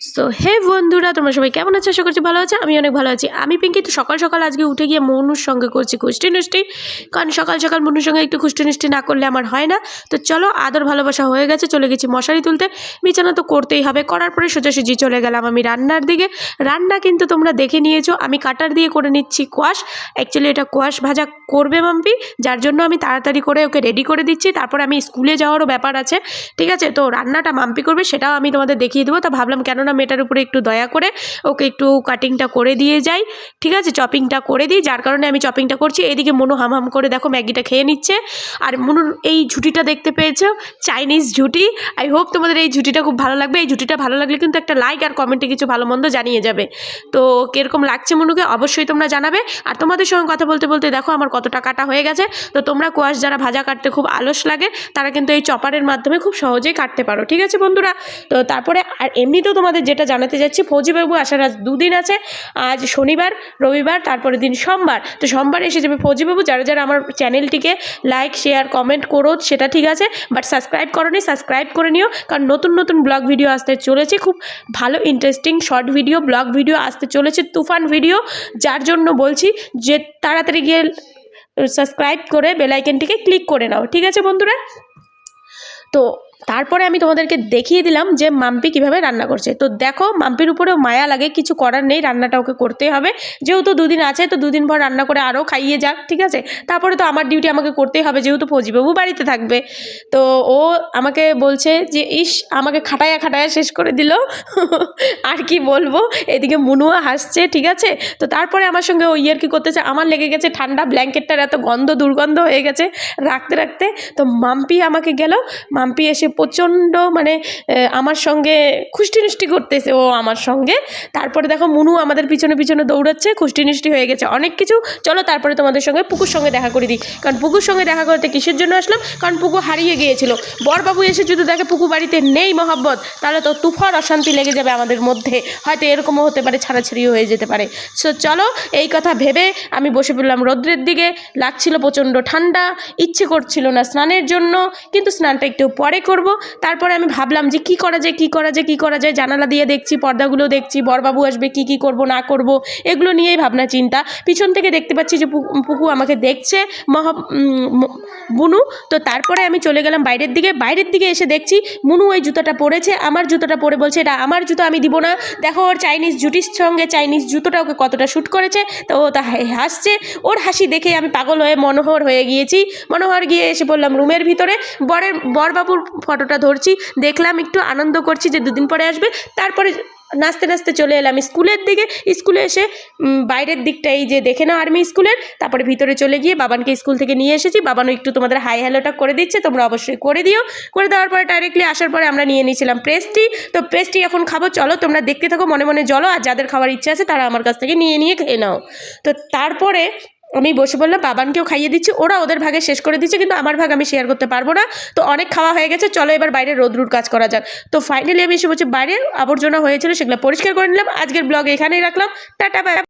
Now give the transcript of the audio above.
So hey বন্ধুরা, তোমরা সবাই কেমন আছো? আশা করছি ভালো আছো। আমি অনেক ভালো আছি। আমি পিঙ্কি। তো সকাল সকাল আজকে উঠে গিয়ে মনুর সঙ্গে করছি খুষ্টি নুষ্টি। কারণ সকাল সকাল মনুর সঙ্গে একটু খুষ্টি নুষ্টি না করলে আমার হয় না। তো চলো, আদর ভালোবাসা হয়ে গেছে, চলে গেছি মশারি তুলতে। বিছানা তো করতেই হবে। করার পরে সোজাসুজি চলে গেলাম আমি রান্নার দিকে। রান্না কিন্তু তোমরা দেখে নিয়েছো। আমি কাটার দিয়ে করে নিচ্ছি কোয়াশ অ্যাকচুয়ালি এটা কোয়াশ ভাজা করবে মাম্পি। যার জন্য আমি তাড়াতাড়ি করে ওকে রেডি করে দিচ্ছি। তারপর আমি স্কুলে যাওয়ারও ব্যাপার আছে। ঠিক আছে? তো রান্নাটা মাম্পি করবে, সেটাও আমি তোমাদের দেখিয়ে দেবো। তা ভাবলাম কেননা মেয়েটার উপরে একটু দয়া করে ওকে একটু কাটিংটা করে দিয়ে যাই, ঠিক আছে? চপিংটা করে দিই, যার কারণে আমি চপিংটা করছি। এদিকে মনু হাম হাম করে দেখো ম্যাগিটা খেয়ে নিচ্ছে। আর মনুর এই ঝুটিটা দেখতে পেয়েছ? চাইনিজ ঝুটি। আই হোপ তোমাদের এই ঝুটিটা খুব ভালো লাগবে। এই ঝুটিটা ভালো লাগলে কিন্তু একটা লাইক আর কমেন্টে কিছু ভালো মন্দ জানিয়ে যাবে। তো কীরকম লাগছে মনুকে অবশ্যই তোমরা জানাবে। আর তোমাদের সঙ্গে কথা বলতে বলতে দেখো আমার কতটা কাটা হয়ে গেছে। তো তোমরা কোয়াশ যারা ভাজা কাটতে খুব আলস লাগে, তারা কিন্তু এই চপারের মাধ্যমে খুব সহজেই কাটতে পারো, ঠিক আছে বন্ধুরা? তো তারপরে আর এমনিতেও তোমাদের যেটা জানাতে যাচ্ছি, ফৌজিবাবু আসার আজ দুদিন আছে, আজ শনিবার, রবিবার তারপরে দিন সোমবার। তো সোমবার এসে যাবে ফৌজিবাবু, যারা যারা আমার চ্যানেলটিকে লাইক, শেয়ার, কমেন্ট করো, সেটা ঠিক আছে, বাট সাবস্ক্রাইব করোনি, সাবস্ক্রাইব করে নিও, কারণ নতুন নতুন ব্লগ ভিডিও আসতে চলেছে, খুব ভালো interesting short video vlog video আসতে চলেছে, তুফান ভিডিও যার জন্য বলছি যে তাড়াতাড়ি গিয়ে সাবস্ক্রাইব করে বেলাইকেনটিকে ক্লিক করে নাও, ঠিক আছে বন্ধুরা? তো তারপরে আমি তোমাদেরকে দেখিয়ে দিলাম যে মাম্পি কীভাবে রান্না করছে। তো দেখো, মাম্পির উপরেও মায়া লাগে, কিছু করার নেই, রান্নাটা ওকে করতেই হবে। যেহেতু দুদিন আছে, তো দুদিন পর রান্না করে আরও খাইয়ে যাক, ঠিক আছে? তারপরে তো আমার ডিউটি আমাকে করতেই হবে, যেহেতু ফৌজিবাবু বাড়িতে থাকবে। তো ও আমাকে বলছে যে, ইস, আমাকে খাটায়া খাটায়া শেষ করে দিল। আর কি বলব, এদিকে মুনুয়া হাসছে, ঠিক আছে? তো তারপরে আমার সঙ্গে ওই ইয়ার কি করতেছে, আমার লেগে গেছে ঠান্ডা ব্ল্যাঙ্কেটটার এত গন্ধ দুর্গন্ধ হয়ে গেছে। রাখতে রাখতে তো মাম্পি আমাকে গেল। মাম্পি এসে প্রচণ্ড মানে আমার সঙ্গে খুষ্টি নিষ্টি করতেছে। ও আমার সঙ্গে। তারপরে দেখো মুনু আমাদের পিছনে পিছনে দৌড়াচ্ছে খুষ্টি নিষ্টি হয়ে গেছে। অনেক কিছু। চলো তারপরে তোমাদের সঙ্গে পুকুর সঙ্গে দেখা করে দিই। কারণ পুকুর সঙ্গে দেখা করতে কিসের জন্য আসলাম? কারণ পুকু হারিয়ে গিয়েছিল। বরবাবু এসে যদি দেখে পুকু বাড়িতে নেই মহাব্বত, তাহলে তো তুফার অশান্তি লেগে যাবে আমাদের মধ্যে। হয়তো এরকমও হতে পারে, ছাড়াছাড়িও হয়ে যেতে পারে। সো চলো, এই কথা ভেবে আমি বসে পড়লাম রৌদ্রের দিকে। লাগছিল প্রচণ্ড ঠান্ডা। ইচ্ছে করছিল না স্নানের জন্য। কিন্তু স্নানটা একটু পরে করব। তারপরে আমি ভাবলাম যে কি করা যায়, কি করা যায়, কি করা যায়? জানালা দিয়ে দেখছি পর্দাগুলো দেখছি, বরবাবু আসবে, কি কি করব, না করব? এগুলো নিয়েই ভাবনা, চিন্তা। পিছন থেকে দেখতে পাচ্ছি যে পুকু আমাকে দেখছে, মহা বুনু। তো তারপরে আমি চলে গেলাম বাইরের দিকে। বাইরের দিকে এসে দেখছি মুনু ওই জুতোটা পরেছে, আমার জুতোটা পরে বলছে, এটা আমার জুতো, আমি দিব না। দেখো, ওর চাইনিজ জুটির সঙ্গে চাইনিজ জুতোটা ওকে কতটা শ্যুট করেছে। তো ও তা হাসছে। ওর হাসি দেখে আমি পাগল হয়ে মনোহর হয়ে গিয়েছি। মনোহর গিয়ে এসে বললাম রুমের ভিতরে। বরের বরবাবুর ফটোটা ধরছি, দেখলাম, একটু আনন্দ করছি যে দুদিন পরে আসবে। তারপরে নাচতে নাচতে চলে এলাম স্কুলের দিকে। স্কুলে এসে বাইরের দিকটা এই যে দেখে নাও আর্মি স্কুলের। তারপরে ভিতরে চলে গিয়ে বাবানকে স্কুল থেকে নিয়ে এসেছি। বাবানও একটু তোমাদের হাই হ্যালোটা করে দিচ্ছে, তোমরা অবশ্যই করে দিও। করে দেওয়ার পরে ডাইরেক্টলি আসার পরে আমরা নিয়ে নিয়েছিলাম পেস্ট্রি। তো পেস্ট্রি এখন খাব, চলো তোমরা দেখতে থাকো, মনে মনে জলো। আর যাদের খাওয়ার ইচ্ছা আছে, তারা আমার কাছ থেকে নিয়ে নিয়ে খেয়ে নাও। তো তারপরে আমি বসে বললাম, বাবানকেও খাইয়ে দিচ্ছি, ওরা ওদের ভাগে শেষ করে দিচ্ছে, কিন্তু আমার ভাগ আমি শেয়ার করতে পারব না। তো অনেক খাওয়া হয়ে গেছে, চলো এবার বাইরে রোদ্রুর কাজ করা যাক। তো ফাইনালি আমি এসে বলছি বাইরে আবর্জনা হয়েছিল, সেগুলো পরিষ্কার করে নিলাম। আজকের ব্লগ এখানেই রাখলাম। Tata bye